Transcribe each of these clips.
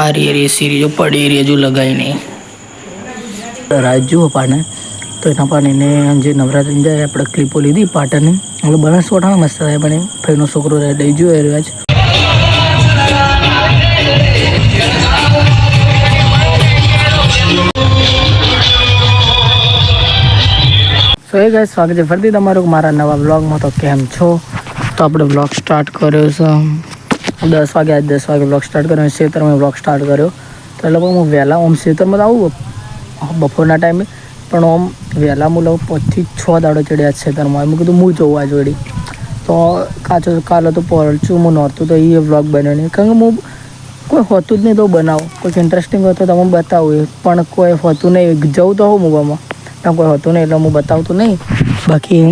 આ રી રી સીરી જો પડી રહી, હજુ લગાવી નહીં. જુઓ પાને, તો એના પાણીને જે નવરાત્રિની જાય, આપણે ક્લિપો લીધી, પાટણની. એટલે બનાસકોઠામાં મસ્ત થાય પણ ફઈનો છોકરો દઈ જોયો રહ્યો છે સો એ ગાય સ્વાગત છે ફરીથી તમારું મારા નવા બ્લોગમાં તો કેમ છો? તો આપણે બ્લોગ સ્ટાર્ટ કર્યો છે. દસ વાગે, આજ દસ વાગે બ્લોગ સ્ટાર્ટ કર્યો ખેતરમાં બ્લોગ સ્ટાર્ટ કર્યો. તો એટલે હું વહેલા ઓમ ખેતરમાં તો આવું બપોરના ટાઈમે પણ ઓમ વહેલા હું લઉં પાંચથી છ દાડો ચડ્યા છે એમ કીધું હું જોવા જોડી તો કાચો, કાલે તો પહોંચું હું નહોતું, તો એ બ્લોગ બન્યો નહીં. કારણ કે હું કોઈ હોતું જ નહીં તો બનાવું. કોઈક ઇન્ટરેસ્ટિંગ હોય તો તમે બતાવું. પણ કોઈ હોતું નહીં, જવું તો હોઉં મૂવામાં પણ કોઈ હોતું નહીં એટલે હું બતાવતું નહીં. બાકી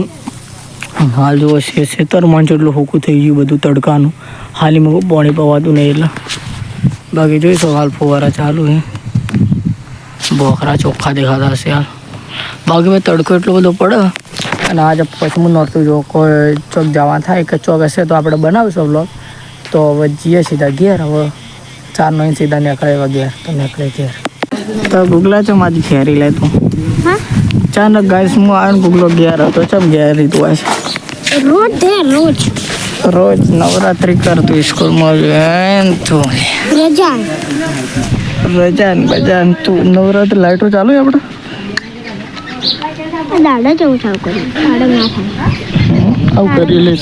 હાલ જો છે ખેતરમાં જેટલું હોકું થઈ ગયું બધું તડકાનું. હાલી મૂકું પાણી પવાતું નહીં એટલે. બાકી જોઈશું હાલ ફુવારા ચાલુ છે બોખરા ચોખ્ખા દેખાતા હશે હાલ. બાકી ભાઈ તડકો એટલો બધો પડે અને આજે પછી હું નહોતું જો કોઈ ચોક જવા થાય કે ચોક હશે તો આપણે બનાવીશું બ્લોગ તો હવે જઈએ સીધા ઘેર, હવે ચાર નો સીધા નીકળે એવા ઘેર, તો નીકળે ઘેર. તો ગુગલા છે મારી ઘેરી લે તું. અચાનક ગાઈસ હું આવ્યો ગુગલો ગયા હતો. ચમ ગયા હોય છે રોજ દે રોજ. રોજ નવરાત્રી કરતું સ્કૂલમાં એમ તું રજા રજા ને બજા તું નવરાત્રી લાઇટો ચાલુ છે આપણે? દાડા જવું ચાલુ કર્યું. દાડા ના થાય. આવું કરી લે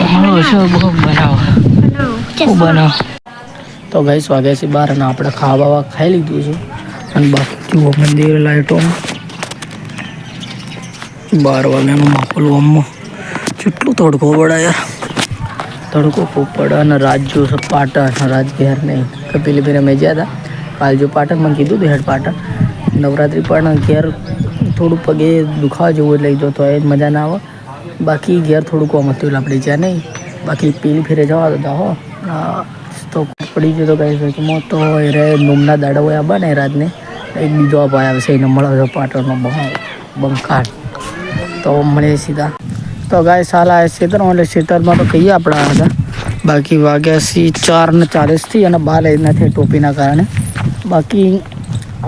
હમણાં શું બહુ બનાવો. તો ગઈ વાગ્યા છે બહાર અને આપણે ખાવા ખાઈ લીધું છે. અને બાકી જુઓ મંદિર લાઇટો. બાર વાગ્યાનો માહોલ ઓમમાં કેટલો તડકો પડે યાર તડકો ખૂબ પડે અને રાત જો પાટણ રાત નહીં કપિલી ભાઈ અમે ગયા હતા કાલ જો પાટણમાં કીધું હતું હેડ પાટણ. નવરાત્રિ પણ ઘેર થોડું પગે દુખાવા જેવું એટલે જો તો એ મજા ના આવે. બાકી ઘેર થોડું કોમ હતું આપણે જ્યાં નહીં. બાકી પીલી ફેરે જવા દો હો. તો પડી ગયો તો કઈ મો તો એ રે. નોમના દાડા હોય બને રાતને. એક બીજો આ ભાઈ આવે છે, એને મળે છે પાટણનો બંકાટ તો મળે સીધા. તો ગાય સાલા ખેતરમાં એટલે ખેતરમાં તો કહીએ આપણા હતા બાકી વાગ્યા સી ચાર ને ચાલીસથી અને બાર નથી ટોપીના કારણે. બાકી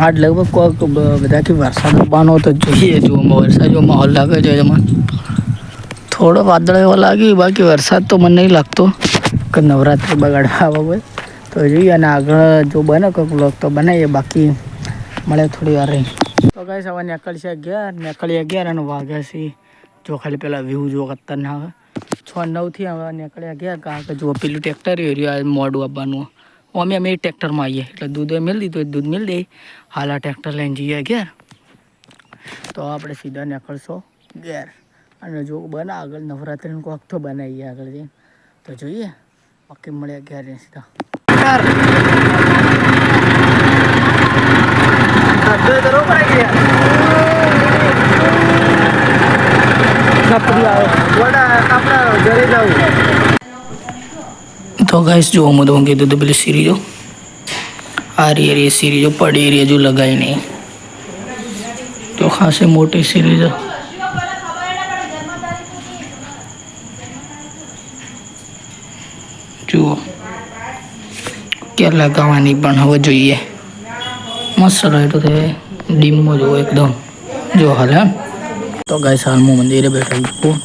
આઠ લગભગ કોઈક બધાથી કે વરસાદ આવવાનો તો જોઈએ જોવામાં વરસાદ, જો માહોલ લાગે છે એમાં થોડો વાદળ એવો લાગી, બાકી વરસાદ તો મને નહીં લાગતો. કે નવરાત્રિ બગાડવા આવે તો જોઈએ, અને આગળ જો બને કોઈક લોક તો બનાવીએ. બાકી મળે થોડી વાર રહી. તો ગાઈસ, હવે નીકળશે અગિયાર. નીકળી અગિયાર અને વાગ્યા છે. જો ખાલી પેલા વ્યૂ જો ખતરનાક છ નવથી હવે નીકળ્યા ગયા કારણ કે જો પેલું ટ્રેક્ટર રહ્યું મોડું આવવાનું. અમે અમે ટ્રેક્ટરમાં આવીએ. એટલે દૂધ મેળ દીધું, દૂધ મેળ દઈએ હાલ આ ટ્રેક્ટર લઈને જઈએ ઘેર તો આપણે સીધા નીકળશો ઘેર અને જો બના આગળ નવરાત્રિનું કોક તો બનાવીએ આગળ જઈને. તો જોઈએ. બાકી મળ્યા ઘેર સીધા. યાર તો ગાઈસ જો હું તો કીધું હતું પેલી સીરી જો આ રી રી સીરી જો પડી રહી હજુ લગાવી નહીં તો ખાસી મોટી સીરી છે જુઓ ક્યાં લગાવવાની પણ હવે જોઈએ મસ્ત લાઈટો છે ડીમમાં જુઓ એકદમ જો હાલ એમ તો ગાય સાલમાં મંદિરે બેઠા છું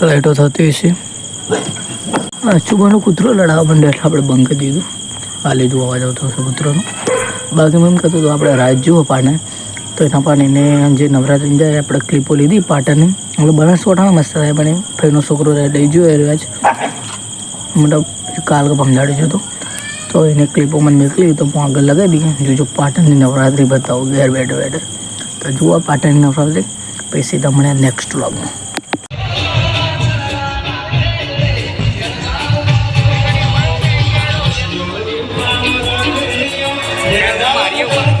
લાઈટો થતી હશે અચુબાનો કૂતરો લડાવવા માંડે એટલે આપણે બંધ કરી દીધું. હાલે જોવા અવાજ આવતો હશે કૂતરોનો. બાકી મેં એમ કહેતો હતો, આપણે રાત જુઓ પાને તો એના પાણીને જે નવરાત્રી જાય, આપણે ક્લિપો લીધી પાટણની. એટલે બનાસકોઠામાં મસ્ત થાય, પણ એ ફઈનો છોકરો દઈ જોયો રહ્યો છે મતલબ કાલ કે ભમદાડી જતો તો એને ક્લિપો મને નીકળી તો હું આગળ લગાવી દઈએ. જો જો પાટણની નવરાત્રી બતાવું, ઘેર બેઠે બેઠે. તો જુઓ પાટણની નવરાત્રી, પછી તમને નેક્સ્ટ વ્લોગમાં Yeah,